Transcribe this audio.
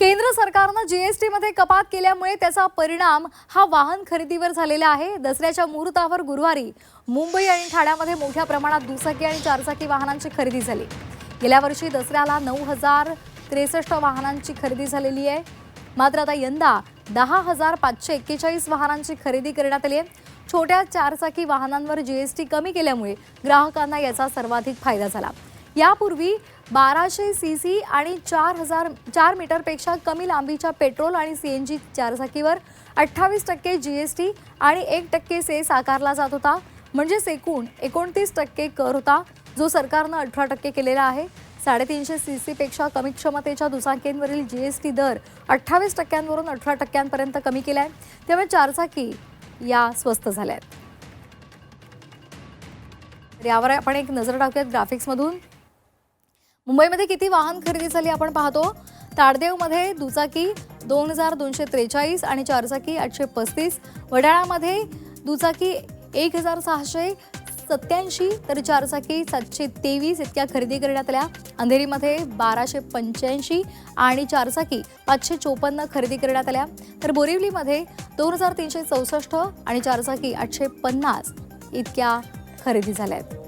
केंद्र सरकारनं G S टीमध्ये कपात केल्यामुळे त्याचा परिणाम हा वाहन खरेदीवर झालेला आहे. दसऱ्याच्या मुहूर्तावर गुरुवारी मुंबई आणि ठाण्यामध्ये मोठ्या प्रमाणात दुचाकी आणि चारचाकी वाहनांची खरेदी झाली. गेल्या वर्षी दसऱ्याला नऊ हजार त्रेसष्ट वाहनांची खरेदी झालेली आहे. मात्र आता यंदा दहा हजार पाचशे एक्केचाळीस वाहनांची खरेदी करण्यात आली आहे. छोट्या चारचाकी वाहनांवर जीएसटी कमी केल्यामुळे ग्राहकांना याचा सर्वाधिक फायदा झाला. यापूर्वी बाराशे सी सी आणि चार हजार चार मीटरपेक्षा कमी लांबीच्या पेट्रोल आणि सी एन जी चारचाकीवर अठ्ठावीस टक्के जी एस टी आणि एक टक्के सेस आकारला जात होता. म्हणजेच एकूण एकोणतीस टक्के कर होता जो सरकारनं अठरा टक्के केलेला आहे. साडेतीनशे सी सीपेक्षा कमी क्षमतेच्या दुचाकींवरील जी एस टी दर अठ्ठावीस टक्क्यांवरून अठरा टक्क्यांपर्यंत कमी केला आहे त्यामुळे चारचाकी या स्वस्त झाल्या आहेत यावर आपण एक नजर टाकूयात ग्राफिक्समधून मुंबईमध्ये किती वाहन खरेदी झाली आपण पाहतो. ताडदेवमध्ये दुचाकी दोन हजार दोनशे त्रेचाळीस आणि चारचाकी आठशे पस्तीस. वडाळामध्ये दुचाकी एक हजार सहाशे सत्याऐंशी तर चारचाकी सातशे तेवीस इतक्या खरेदी करण्यात आल्या. अंधेरीमध्ये बाराशे पंच्याऐंशी आणि चारचाकी पाचशे चोपन्न खरेदी करण्यात आल्या. तर बोरिवलीमध्ये दोन हजार तीनशे चौसष्ट आणि चारचाकी आठशे पन्नास इतक्या खरेदी झाल्या आहेत.